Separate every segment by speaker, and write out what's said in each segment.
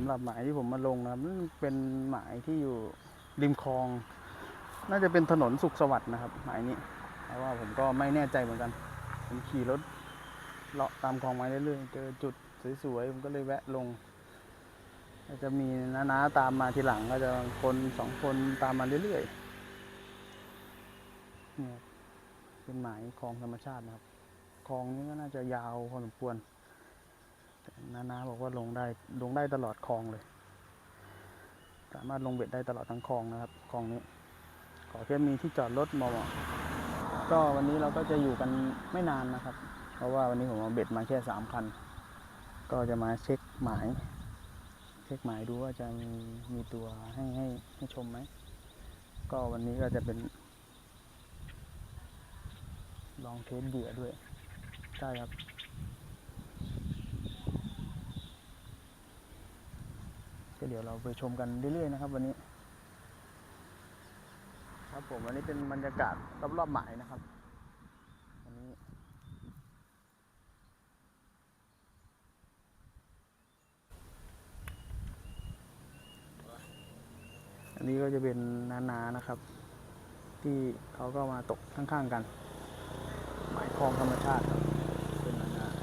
Speaker 1: ำหรับหมายที่ผมมาลงนะครับมันเป็นหมายที่อยู่ริมคลอง น่าจะเป็นถนนสุขสวัสดิ์นะครับ หมายนี้เพราะว่าผมก็ไม่แน่ใจเหมือนกัน ผมขี่รถเลาะตามคลองมาเรื่อยๆเจอจุดสวยๆผมก็เลยแวะลงก็จะมีน้าๆตามมาทีหลังก็จะคนสองคนตามมาเรื่อยๆเนี่ยเป็นหมายคลองธรรมชาตินะครับคลองนี้ก็น่าจะยาวพอสมควร นานาบอกว่าลงได้ลงได้ตลอดคลองเลย สามารถลงเบ็ดได้ตลอดทั้งคลองนะครับคลองนี้ ขอแค่มีที่จอดรถเหมาะก็วันนี้เราก็จะอยู่กันไม่นานนะครับ เพราะว่าวันนี้ผมเอาเบ็ดมาแค่สามคัน ก็จะมาเช็คหมาย เช็คหมายดูว่าจะมีมีตัวให้ให้ให้ชมไหม ก็วันนี้ก็จะเป็น ลองเทสเหยื่อด้วย ใช่ครับ เดี๋ยวเราไปชมกันเรื่อยๆนะครับ วันนี้ ครับผมวันนี้เป็นบรรยากาศรอบๆหมายนะครับวันนี้อันนี้ก็จะเป็นนานๆนะครับ ที่เขาก็มาตกข้างๆกัน หมายคลองธรรมชาติครับเป็นนาๆ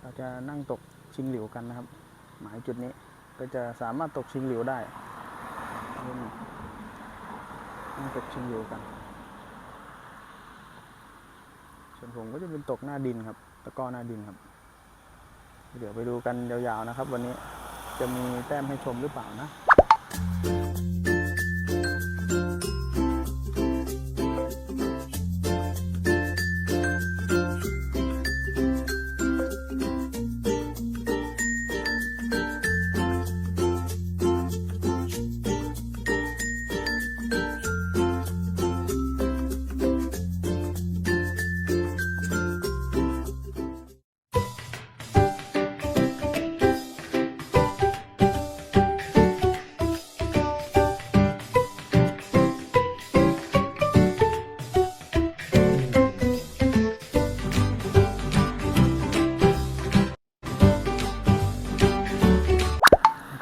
Speaker 1: เราจะนั่งตก ชิงหลิวกันนะครับ หมายจุดนี้ก็จะสามารถตกชิงหลิวได้นี่นั่ตกชิงหลิวกัน ส่วนผมก็จะเป็นตกหน้าดินครับ ตะก้อหน้าดินครับ เดี๋ยวไปดูกันยาวๆนะครับ วันนี้จะมีแต้มให้ชมหรือเปล่านะ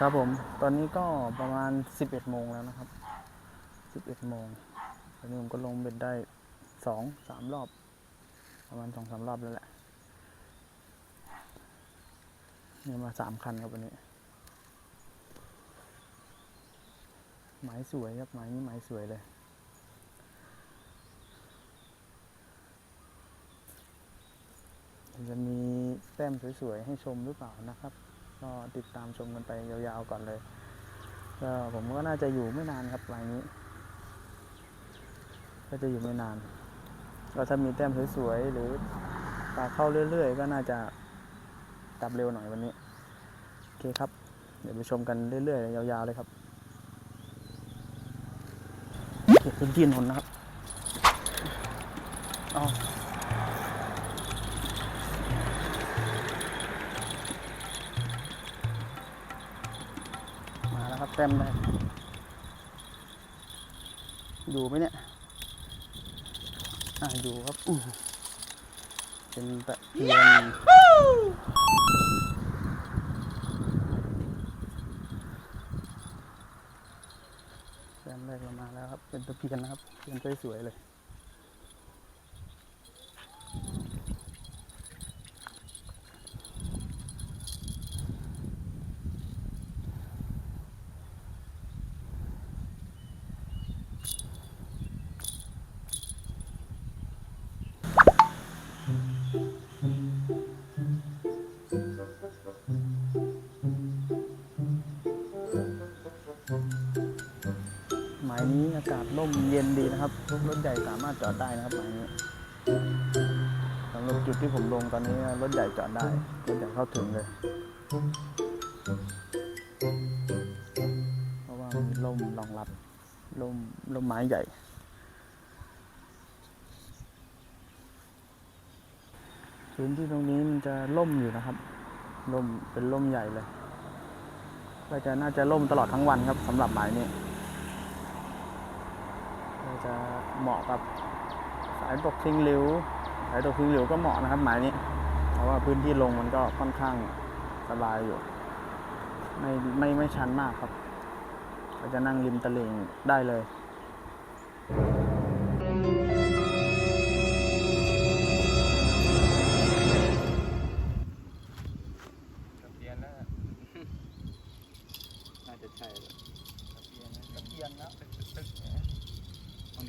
Speaker 1: ครับผม ตอนนี้ก็ประมาณ 11 โมงแล้วนะครับ 11 โมง ตอนนี้ผมก็ลงเบ็ดได้สองสามรอบ ประมาณสองสามรอบแล้วแหละเนี่ยมาสามคันครับวันนี้ หมายสวยครับ หมายนี้หมายสวยเลย จะมีแต้มสวยๆ ให้ชมหรือเปล่านะครับ ก็ติดตามชมกันไปยาวๆก่อนเลยก็ผมก็น่าจะอยู่ไม่นานครับรายนี้ ก็จะอยู่ไม่นานก็ถ้ามีแต้มสวยๆหรือปลาเข้าเรื่อยๆ ก็น่าจะกลับเร็วหน่อยวันนี้ โอเคครับ เดี๋ยวไปชมกันเรื่อยๆ ยาวๆ เลยครับเก็บพื้นที่นนนะครับอ๋อ แต้มได้อยู่ไหมเนี่ย อ่าอยู่ครับ เป็นตะเพียนแต้มแรกเรามาแล้วครับ เป็นตะเพียนนะครับเพียนสวยๆเลย ร่มเย็นดีนะครับรถใหญ่สามารถจอดได้นะครับหมายนี้สำหรับจุดที่ผมลงตอนนี้รถใหญ่จอดได้รถใหญ่เข้าถึงเลย เพราะว่ามีร่มรองรับร่มร่มไม้ใหญ่ พื้นที่ตรงนี้มันจะร่มอยู่นะครับร่มเป็นร่มใหญ่เลยก็จะน่าจะร่มตลอดทั้งวันครับสำหรับหมายนี้ จะเหมาะกับสายตกทิ้งหลิว สายตกทิ้งหลิวก็เหมาะนะครับหมายนี้ เพราะว่าพื้นที่ลงมันก็ค่อนข้างสบายอยู่ ไม่ไม่ไม่ชันมากครับ ก็จะนั่งริมตลิ่งได้เลย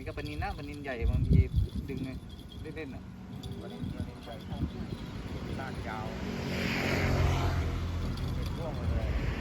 Speaker 2: ก็
Speaker 3: ปลานินนะปลานินใหญ่บางทีดึงเลยเล่นๆอะ
Speaker 2: วันนี้วันนินใช้ข้างลากยาวเป็นร่วงเลย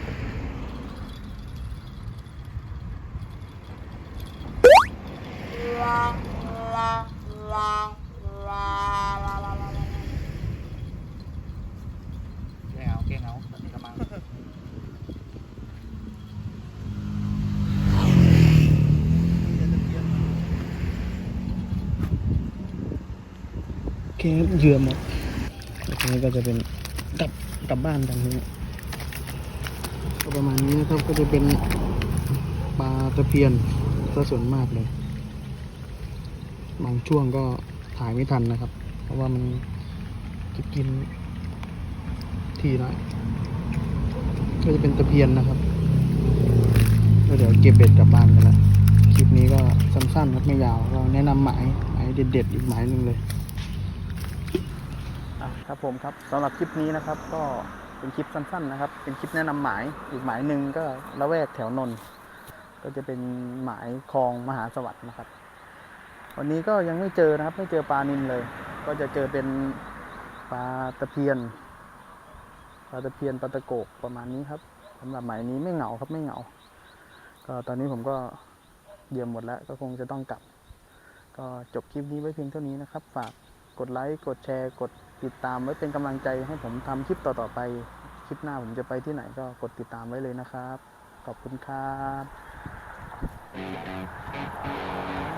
Speaker 3: เค
Speaker 1: เหยื่อหมดแล้วทีนี้ก็จะเป็นกลับกลับบ้านกันนี้ก็ประมาณนี้นะครับก็จะเป็นปลาตะเพียนซะส่วนมากเลยบางช่วงก็ถ่ายไม่ทันนะครับ เพราะว่ามันจะกินทีน้อยก็จะเป็นตะเพียนนะครับก็เดี๋ยวเก็บเบ็ดกลับบ้านกันละคลิปนี้ก็สั้นๆครับไม่ยาวก็แนะนำหมายหมายเด็ดๆอีกหมายหนึ่งเลย ครับผมครับสำหรับคลิปนี้นะครับ ก็เป็นคลิปสั้นๆนะครับ เป็นคลิปแนะนำหมายอีกหมายหนึ่งก็ละแวกแถวนนท์ก็จะเป็นหมายคลองมหาสวัสดิ์นะครับ วันนี้ก็ยังไม่เจอนะครับ ไม่เจอปลานินเลย ก็จะเจอเป็นปลาตะเพียนปลาตะเพียนปลาตะโกกประมาณนี้ครับสำหรับหมายนี้ไม่เหงาครับไม่เหงา ก็ตอนนี้ผมก็เยี่ยมหมดแล้ว ก็คงจะต้องกลับ ก็จบคลิปนี้ไว้เพียงเท่านี้นะครับ ฝากกดไลค์กดแชร์กด ติดตามไว้เป็นกำลังใจให้ผมทำคลิปต่อๆไป คลิปหน้าผมจะไปที่ไหนก็กดติดตามไว้เลยนะครับ ขอบคุณครับ